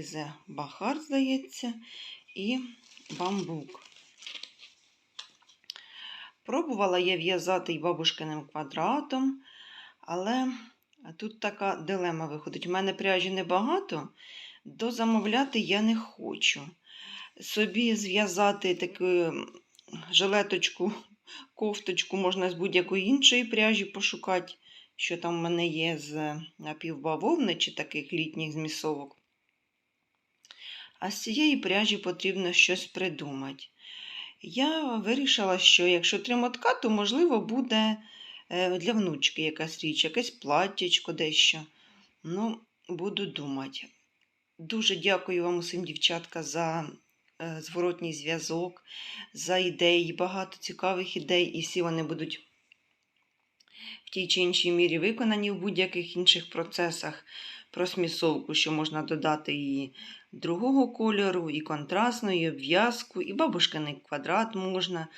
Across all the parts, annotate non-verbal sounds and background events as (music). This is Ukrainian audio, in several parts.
Алізе Бахар, здається, і бамбук. Пробувала я в'язати і бабушкиним квадратом, але тут така дилема виходить. У мене пряжі небагато, дозамовляти я не хочу. Собі зв'язати таку жилеточку, кофточку можна з будь-якої іншої пряжі пошукати, що там в мене є з напівбавовни чи таких літніх змісовок. А з цієї пряжі потрібно щось придумати. Я вирішила, що якщо три мотка, то, можливо, буде е, для внучки якась річ, якесь платтячко дещо. Ну, буду думати. Дуже дякую вам усім, дівчатка, за е, зворотній зв'язок, за ідеї, багато цікавих ідей, і всі вони будуть в тій чи іншій мірі виконані в будь-яких інших процесах. Про смісовку, що можна додати і другого кольору, і контрастну, і обв'язку, і бабушкиний квадрат можна,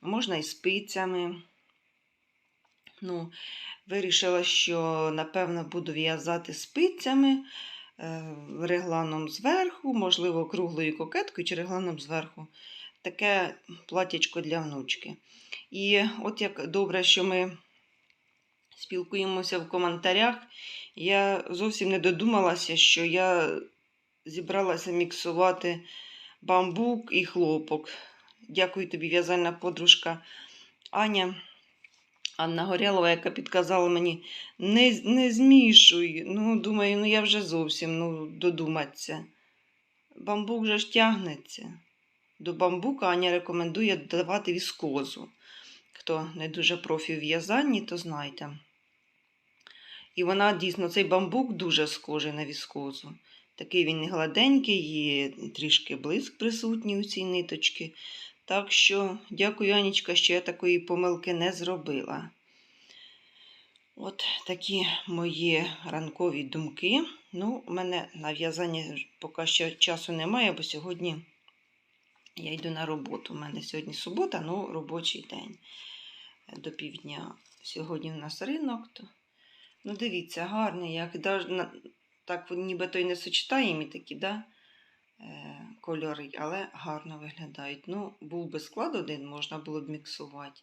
можна і спицями. Ну, Вирішила, що, напевно, буду в'язати спицями е, регланом зверху, можливо, круглою кокеткою чи регланом зверху. Таке платячко для внучки. І от як добре, що ми спілкуємося в коментарях. Я зовсім не додумалася, що я зібралася міксувати бамбук і хлопок. Дякую тобі, в'язальна подружка Аня. Анна Горялова, яка підказала мені, не не змішуй. Ну, думаю, ну я вже зовсім ну, додуматися. Бамбук вже ж тягнеться. До бамбука Аня рекомендує додавати віскозу. Хто не дуже профі в в'язанні, то знайте. І вона дійсно, цей бамбук дуже схожий на віскозу. Такий він гладенький, і трішки блиск присутній у цій ниточці. Так що, дякую, Анічка, що я такої помилки не зробила. От такі мої ранкові думки. Ну, у мене на в'язання поки що часу немає, бо сьогодні Я йду на роботу. У мене сьогодні субота, ну робочий день до півдня. Сьогодні в нас ринок. То... Ну, дивіться, гарний, як так нібито й не сочетаємо такі, да? е, кольори, але гарно виглядають. Ну, був би склад один, можна було б міксувати.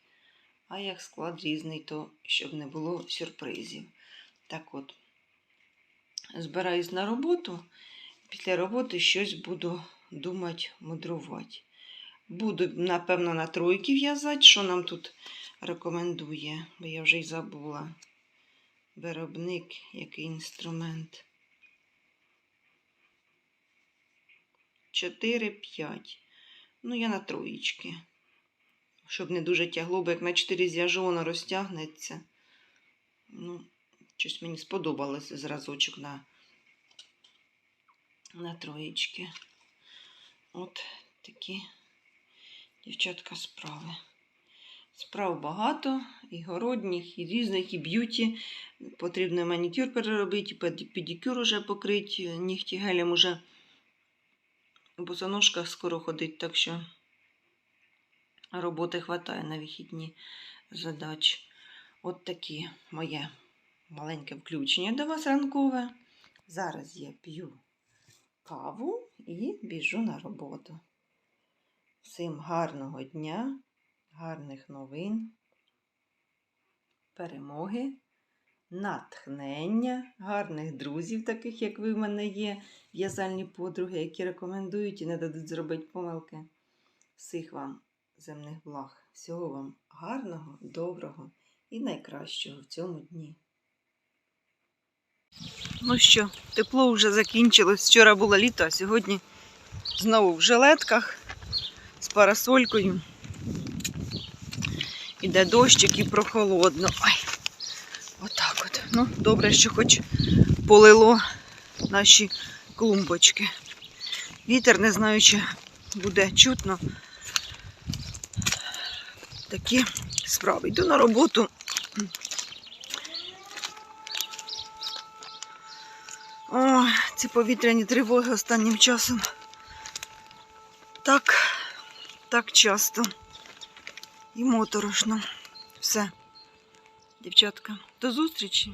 А як склад різний, то щоб не було сюрпризів. Так от, збираюсь на роботу. Після роботи щось буду думати, мудрувати. Буду, напевно, на тройки в'язати, що нам тут рекомендує, бо я вже й забула. Виробник, який інструмент. 4-5. Ну, я на троєчки. Щоб не дуже тягло, бо як на 4 зв'яжу, воно розтягнеться. Ну, щось мені сподобалося зразочок на, на троєчки. От такі дівчатка справи. Справ багато, і городніх, і різних, і б'юті. Потрібно манікюр переробити, педикюр уже покрити, нігті гелем уже босоножках скоро ходить, так що роботи хватає на вихідні задач. От такі моє маленьке включення до вас ранкове. Зараз я п'ю каву і біжу на роботу. Всім гарного дня, гарних новин, перемоги, натхнення, гарних друзів, таких як ви в мене є, в'язальні подруги, які рекомендують і не дадуть зробити помилки. Всіх вам земних благ, всього вам гарного, доброго і найкращого в цьому дні. Ну що, тепло вже закінчилось. Вчора було літо, а сьогодні знову в жилетках з парасолькою. Іде дощик і прохолодно. Ой. Ну, добре, що хоч полило наші клумбочки. Вітер, не знаю, чи буде чутно. Такі справи. Йду на роботу. О, ці повітряні тривоги останнім часом. Так, так часто. І моторошно. Все. Дівчатка, до зустрічі.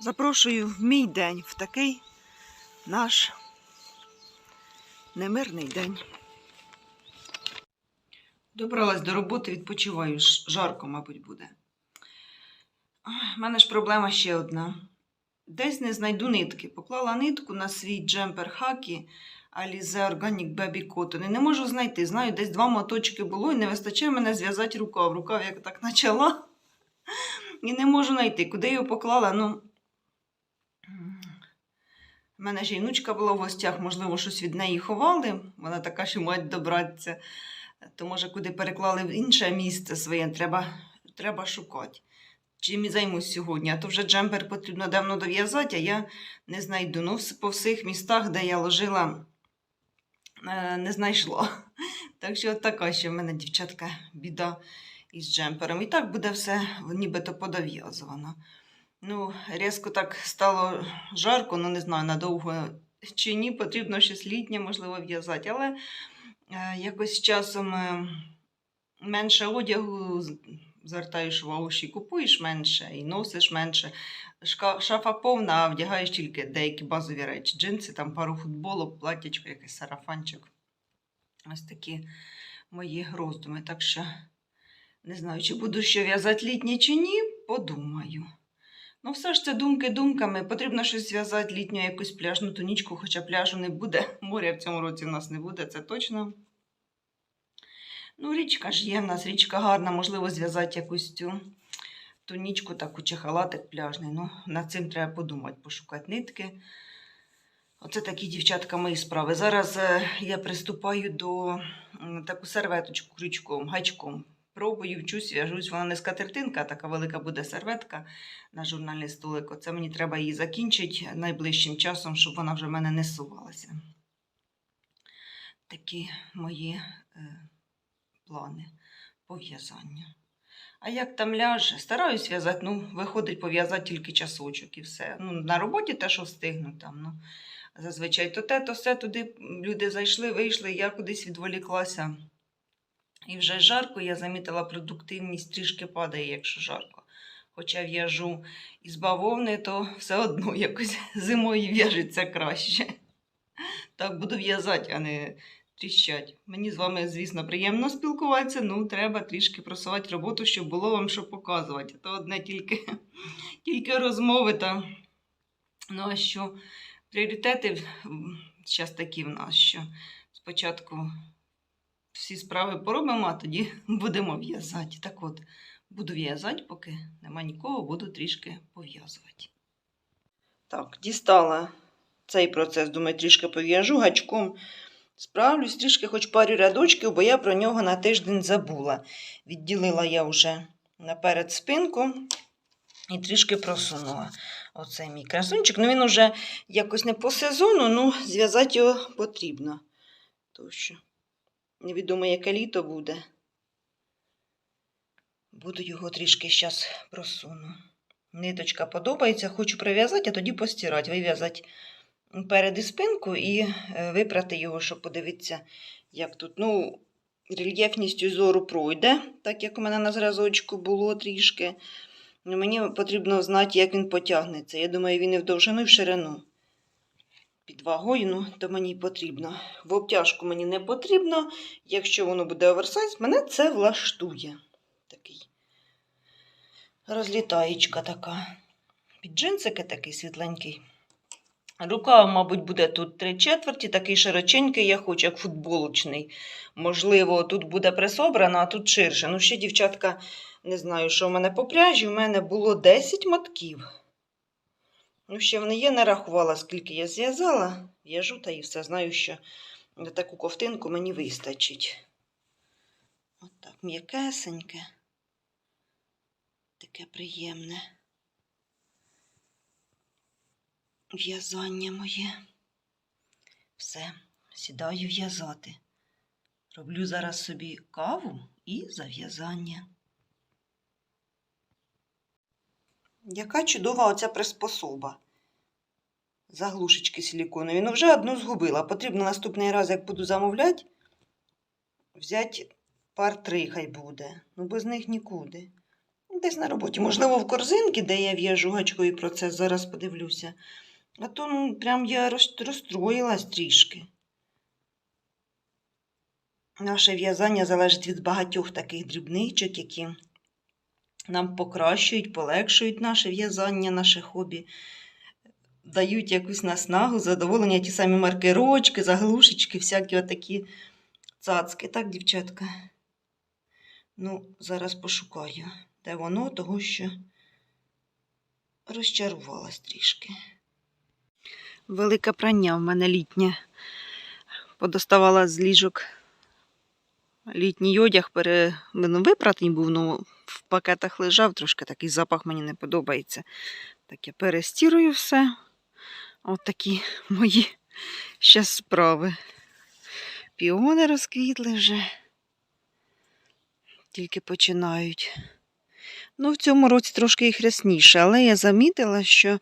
Запрошую в мій день, в такий наш немирний день. Добралась до роботи, відпочиваю. Жарко, мабуть, буде. У мене ж проблема ще одна. Десь не знайду нитки. Поклала нитку на свій джемпер хакі Alize Organic Baby Cotton. І не можу знайти. Знаю, десь два моточки було і не вистачає мене зв'язати рукав. Рукав як так почала. І не можу знайти. Куди його поклала? Ну. У мене внучка була в гостях, можливо, щось від неї ховали. Вона така, що мать добратися. То, може, куди переклали в інше місце своє, треба, треба шукати. Чим і займусь сьогодні. А то вже джемпер потрібно давно дов'язати, а я не знайду. Ну, по всіх містах, де я ложила, е, не знайшла. (laughs) Так що така ще в мене, дівчатка, біда із джемпером. І так буде все нібито подов'язувано. Ну, різко так стало жарко, ну не знаю, надовго чи ні, потрібно щось літнє, можливо, в'язати. Але е, якось часом е, менше одягу, звертаєш увагу, що купуєш менше, і носиш менше. Шка- Шафа повна, а вдягаєш тільки деякі базові речі. Джинси, там пару футболок, платтячко, якийсь сарафанчик. Ось такі мої роздуми. Так що не знаю, чи буду ще в'язати літнє чи ні, подумаю. Ну, все ж це думки думками. Потрібно щось зв'язати літню якусь пляжну тунічку, хоча пляжу не буде. (laughs) Моря в цьому році в нас не буде, це точно. Ну, річка ж є в нас, річка гарна, можливо, зв'язати якусь цю тунічку, таку чи халатик пляжний. Ну, над цим треба подумати, пошукати нитки. Оце такі дівчатка мої справи. Зараз е, я приступаю до таку серветочку крючком, гачком. Пробую, вчусь, в'яжусь. Вона не скатертинка, така велика буде серветка на журнальний столик. Оце мені треба її закінчити найближчим часом, щоб вона вже в мене не сувалася. Такі мої е, плани по в'язанню. А як там ляже? Стараюсь в'язати, ну, виходить пов'язати тільки часочок і все. Ну, на роботі те, що встигну там. Ну. зазвичай то те, то все туди люди зайшли, вийшли, я кудись відволіклася. І вже жарко, я замітила, продуктивність трішки падає, якщо жарко. Хоча в'яжу із бавовни, то все одно (laughs) якось зимою в'яжеться краще. Так буду в'язати, а не тріщать. Мені з вами, звісно, приємно спілкуватися, ну треба трішки просувати роботу, щоб було вам що показувати. То одне тільки, (laughs) тільки розмови та. Ну а що? Пріоритети зараз такі в нас, що спочатку всі справи поробимо, а тоді (laughs) будемо в'язати. Так от, буду в'язати, поки нема нікого, буду трішки пов'язувати. Так, дістала цей процес, думаю, трішки пов'яжу гачком. Справлюсь, трішки хоч парю рядочків, бо я про нього на тиждень забула. Відділила я вже наперед спинку і трішки просунула. Оцей мій красунчик. Ну він уже якось не по сезону, ну зв'язати його потрібно. То що невідомо, яке літо буде. Буду його трішки зараз просуну. Ниточка подобається, хочу прив'язати, а тоді постирати, вив'язати перед і спинку і е, випрати його, щоб подивитися, як тут. Ну, рельєфністю зору пройде, так як у мене на зразочку було трішки. Ну, мені потрібно знати, як він потягнеться. Я думаю, він і в довжину, і в ширину. Під вагою, ну, то мені потрібно. В обтяжку мені не потрібно. Якщо воно буде оверсайз, мене це влаштує. Такий розлітаєчка така. Під джинсики такий світленький. Рукав, мабуть, буде тут три четверті, такий широченький, я хочу, як футболочний. Можливо, тут буде присобрано, а тут ширше. Ну, ще, дівчатка, не знаю, що в мене по пряжі. У мене було 10 мотків. Ну, ще в неї не рахувала, скільки я зв'язала. В'яжу та і все. Знаю, що на таку ковтинку мені вистачить. От так, м'якесеньке. Таке приємне. В'язання моє. Все, сідаю в'язати. Роблю зараз собі каву і зав'язання. Яка чудова оця приспособа. Заглушечки силіконові. Ну, вже одну згубила. Потрібно наступний раз, як буду замовляти, взяти пар три хай буде. Ну, без них нікуди. Десь на роботі. Можливо, в корзинки, де я в'яжу гачковий процес, зараз подивлюся. А то ну, прям я розстроїлась трішки. Наше в'язання залежить від багатьох таких дрібничок, які нам покращують, полегшують наше в'язання, наше хобі, дають якусь наснагу, задоволення, ті самі маркерочки, заглушечки, всякі отакі цацки. Так, дівчатка? Ну, зараз пошукаю, де воно, того що розчарувалась трішки. Велике прання в мене літнє. Подоставала з ліжок літній одяг, пере... ну, випратний був, ну, в пакетах лежав, трошки такий запах мені не подобається. Так я перестірую все. От такі (laughs) мої ще справи. Піони розквітли вже. Тільки починають. Ну, в цьому році трошки їх рясніше, але я замітила, що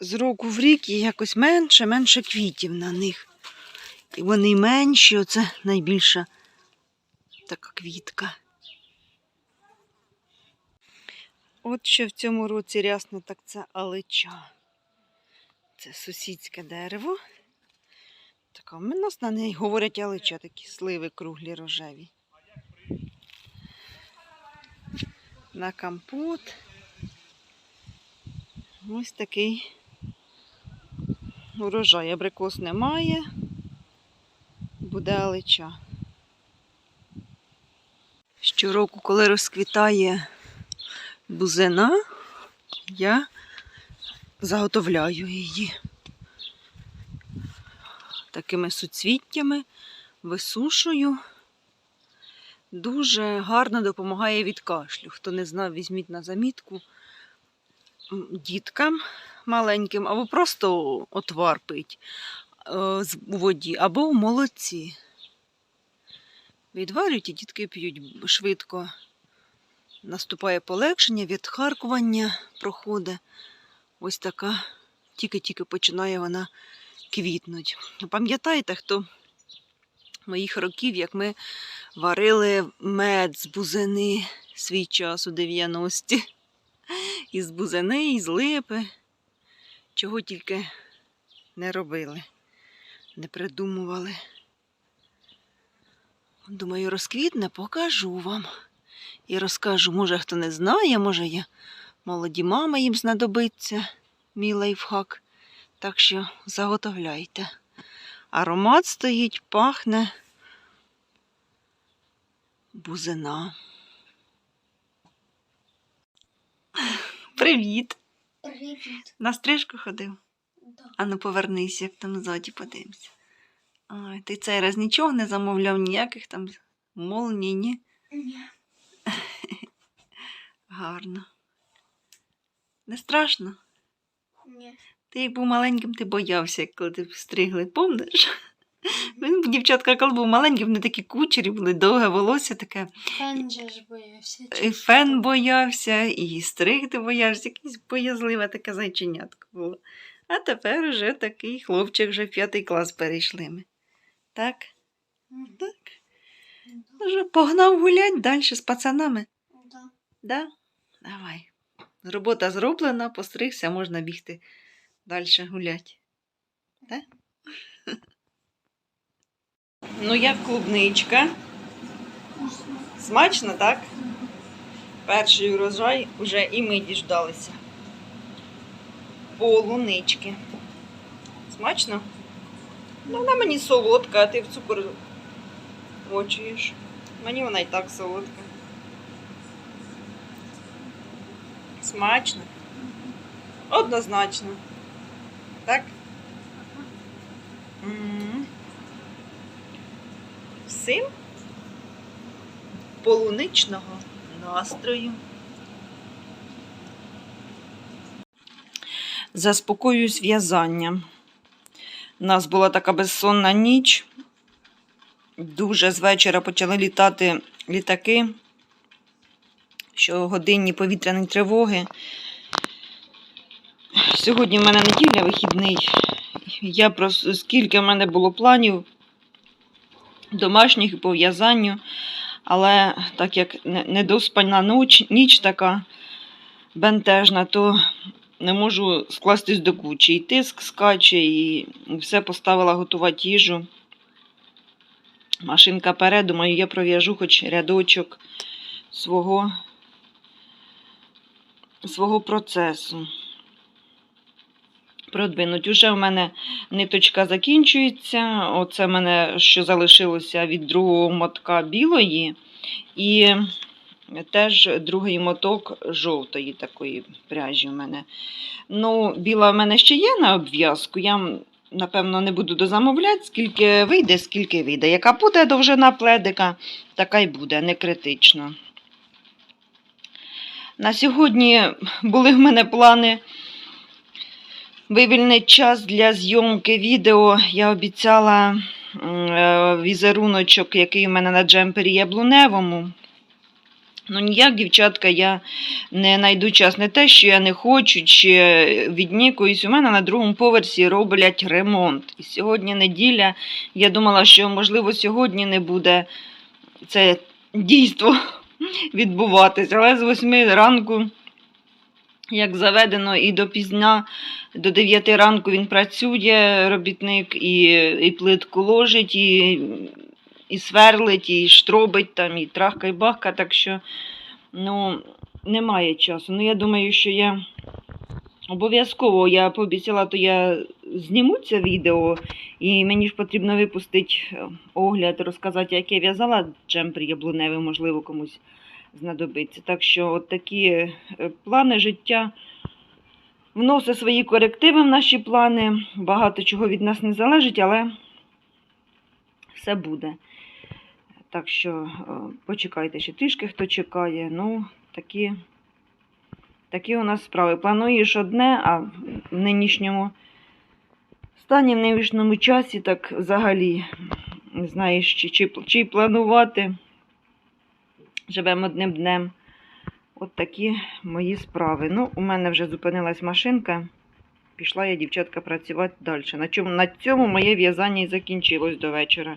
з року в рік якось менше, менше квітів на них. І вони менші, оце найбільша така квітка. От що в цьому році рясно, так це алича. Це сусідське дерево. Така в нас на неї говорять алича, такі сливи круглі рожеві. На компот. Ось такий урожай. Абрикос немає. Буде алича. Щороку, коли розквітає бузина, я заготовляю її такими суцвіттями, висушую. Дуже гарно допомагає від кашлю. Хто не знав, візьміть на замітку діткам маленьким, або просто отвар пить у воді, або в молоці. Відварюють і дітки п'ють швидко. Наступає полегшення, відхаркування проходить. Ось така тільки-тільки починає вона квітнуть. Пам'ятаєте, хто моїх років, як ми варили мед з бузини свій час у 90-ті. Із бузини, із липи. Чого тільки не робили, не придумували. Думаю, розквітне, покажу вам. І розкажу, може, хто не знає, може я молоді мами їм знадобиться, мій лайфхак. Так що заготовляйте. Аромат стоїть, пахне бузина. Привіт! Привіт. На стрижку ходив? Да. Ану, повернись, як там ззаді подивимося. Ой, ти цей раз нічого не замовляв, ніяких там молній, ні? Ні. (laughs) Гарно. Не страшно? Ні. Ти як був маленьким, ти боявся, як коли ти стригли, помниш? Він, дівчатка, коли був маленьким, вони такі кучері були, довге волосся таке. Фен же ж боявся. І фен боявся, і стригти боявся, якесь боязливе таке зайченятко було. А тепер уже такий хлопчик, вже в п'ятий клас перейшли ми. Так? Так. Вже погнав гулять далі з пацанами. Да. Да? Давай. Робота зроблена, постригся, можна бігти далі гулять. Так? (laughs) Ну, як клубничка. Смачно, так? Перший урожай вже і ми діждалися. Полунички. Смачно? Ну, вона мені солодка, а ти в цукор очуєш. Мені вона і так солодка. Смачно? Однозначно. Так? М. Всім полуничного настрою. Заспокоююсь в'язанням. У нас була така безсонна ніч. Дуже з вечора почали літати літаки, що годинні повітряні тривоги. Сьогодні в мене неділя вихідний. Я просто скільки в мене було планів домашніх по в'язанню. Але так як недоспальна ніч, ніч така бентежна, то не можу скластись до кучі. І тиск скаче, і все поставила готувати їжу. Машинка перед, думаю, я пров'яжу хоч рядочок свого, свого процесу. Продвинуть. Уже в мене ниточка закінчується. Оце в мене що залишилося від другого мотка білої. І теж другий моток жовтої такої пряжі в мене. Ну, біла в мене ще є на обв'язку. Я, напевно, не буду дозамовляти, скільки вийде, скільки вийде. Яка буде довжина пледика, така й буде, не критично. На сьогодні були в мене плани вивільнити час для зйомки відео. Я обіцяла е, візеруночок, який у мене на джемпері яблуневому. Ну, ніяк, дівчатка, я не знайду час. Не те, що я не хочу, чи віднікуюсь. У мене на другому поверсі роблять ремонт. І сьогодні неділя. Я думала, що, можливо, сьогодні не буде це дійство (laughs) відбуватися. Але з 8 ранку, як заведено, і до пізня, до 9 ранку він працює, робітник, і, і плитку ложить, і, і сверлить, і штробить там, і трахка, і бахка. Так що ну, немає часу. Ну, я думаю, що я обов'язково я пообіцяла, то я зніму це відео, і мені ж потрібно випустити е, огляд, розказати, як я в'язала джемпер яблуневий, можливо, комусь знадобиться. Так що от такі е, плани життя вносить свої корективи в наші плани. Багато чого від нас не залежить, але все буде. Так що е, почекайте ще трішки, хто чекає. Ну, такі, такі у нас справи. Плануєш одне, а в нинішньому стані, в нинішньому часі, так взагалі не знаєш, чи, чи, чи планувати. Живемо одним днем. От такі мої справи. Ну, у мене вже зупинилась машинка. Пішла я, дівчатка, працювати далі. На, чому, на цьому моє в'язання і закінчилось до вечора.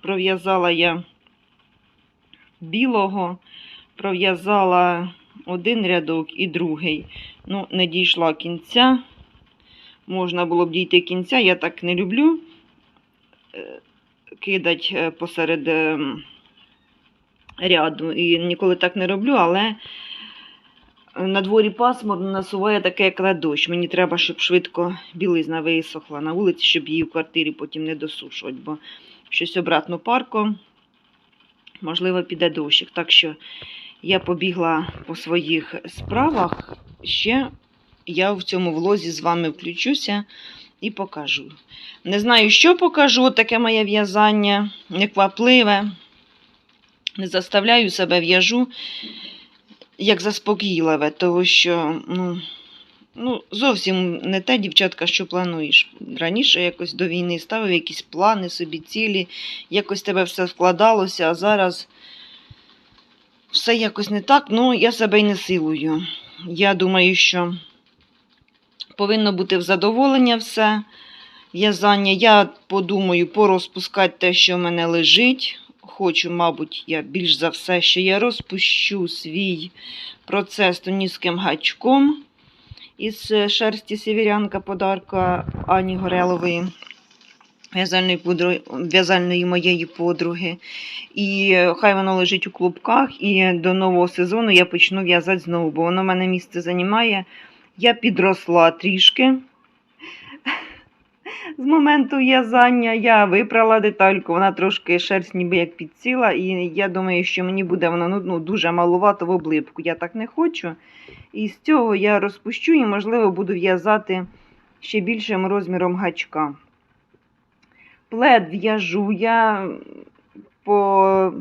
Пров'язала я білого, пров'язала один рядок і другий. Ну, не дійшла кінця. Можна було б дійти кінця, я так не люблю е, кидать е, посеред ем, ряду. І ніколи так не роблю, але на дворі пасмурно насуває таке, як дощ. Мені треба, щоб швидко білизна висохла на вулиці, щоб її в квартирі потім не досушувати, бо щось обратно парко, можливо, піде дощик. Так що я побігла по своїх справах. Ще я в цьому влозі з вами включуся і покажу. Не знаю, що покажу, таке моє в'язання, неквапливе. Не заставляю себе в'яжу як заспокійливе, тому що ну, ну, зовсім не те, дівчатка, що плануєш. Раніше якось до війни ставив якісь плани собі, цілі, якось тебе все вкладалося, а зараз все якось не так. Ну, я себе й не силую. Я думаю, що повинно бути в задоволення все в'язання. Я подумаю, порозпускати те, що в мене лежить. Хочу, мабуть, я більш за все, що я розпущу свій процес тонізьким гачком із е, шерсті сіверянка подарка Ані Горелової, в'язальної, пудро- в'язальної моєї подруги. І е, хай воно лежить у клубках, і до нового сезону я почну в'язати знову, бо воно в мене місце займає. Я підросла трішки. З моменту в'язання я випрала детальку, вона трошки шерсть ніби як підсіла, і я думаю, що мені буде воно ну, ну, дуже малувато в облипку. Я так не хочу. І з цього я розпущу і, можливо, буду в'язати ще більшим розміром гачка. Плед в'яжу я по,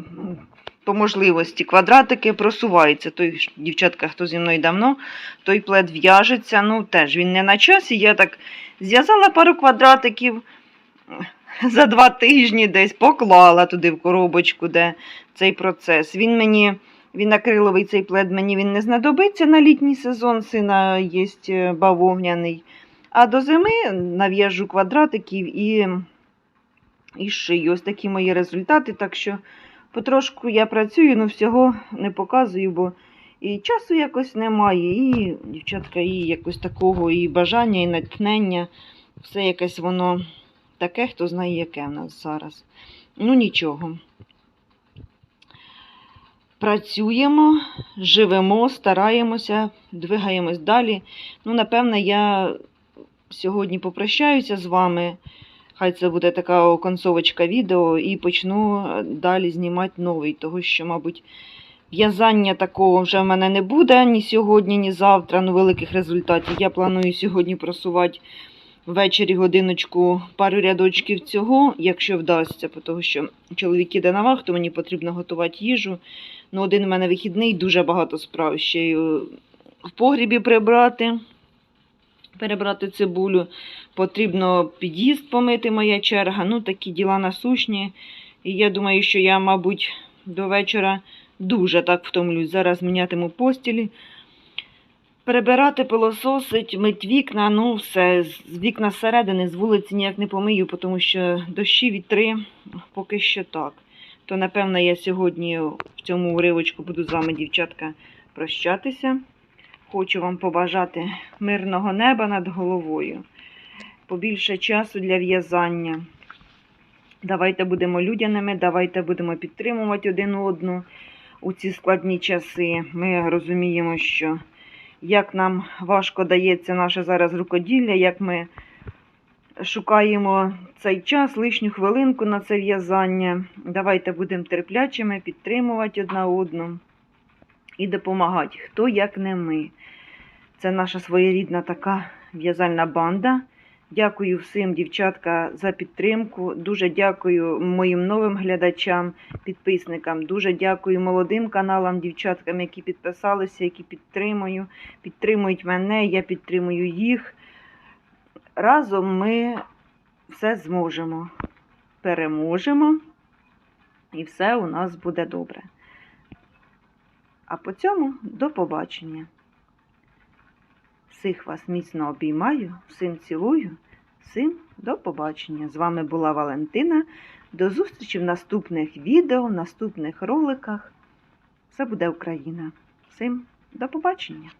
по можливості. Квадратики просуваються. Той, дівчатка, хто зі мною давно, той плед в'яжеться. Ну, теж він не на часі. Я так Зв'язала пару квадратиків (laughs) за два тижні десь, поклала туди в коробочку, де цей процес. Він мені, він акриловий цей плед, мені він не знадобиться на літній сезон, сина є бавовняний. А до зими нав'яжу квадратиків і, і шию. Ось такі мої результати. Так що потрошку я працюю, але всього не показую, бо і часу якось немає, і дівчатка, і якось такого, і бажання, і натхнення. Все якесь воно таке, хто знає, яке в нас зараз. Ну нічого. Працюємо, живемо, стараємося, двигаємось далі. Ну, напевне, я сьогодні попрощаюся з вами. Хай це буде така концовочка відео, і почну далі знімати новий, того що, мабуть, В'язання такого вже в мене не буде ні сьогодні, ні завтра. Ну, великих результатів. Я планую сьогодні просувати ввечері годиночку пару рядочків цього, якщо вдасться, тому що чоловік іде на вахту, мені потрібно готувати їжу. Ну, один в мене вихідний, дуже багато справ. Ще й е, в погрібі прибрати, перебрати цибулю. Потрібно під'їзд помити, моя черга. Ну, такі діла насущні. І я думаю, що я, мабуть, до вечора. Дуже так втомлюсь. Зараз мінятиму постілі. Перебирати, пилососить, мить вікна, ну все, з вікна зсередини, з вулиці ніяк не помию, тому що дощі, вітри поки що так. То, напевно, я сьогодні в цьому уривочку буду з вами, дівчатка, прощатися. Хочу вам побажати мирного неба над головою, побільше часу для в'язання. Давайте будемо людяними, давайте будемо підтримувати один одну у ці складні часи. Ми розуміємо, що як нам важко дається наше зараз рукоділля, як ми шукаємо цей час, лишню хвилинку на це в'язання. Давайте будемо терплячими, підтримувати одна одну і допомагати. Хто як не ми. Це наша своєрідна така в'язальна банда. Дякую всім, дівчатка, за підтримку. Дуже дякую моїм новим глядачам, підписникам. Дуже дякую молодим каналам, дівчаткам, які підписалися, які підтримую, підтримують мене, я підтримую їх. Разом ми все зможемо. Переможемо, і все у нас буде добре. А по цьому до побачення. Всіх вас міцно обіймаю, всім цілую, всім до побачення. З вами була Валентина. До зустрічі в наступних відео, в наступних роликах. Все буде Україна. Всім до побачення!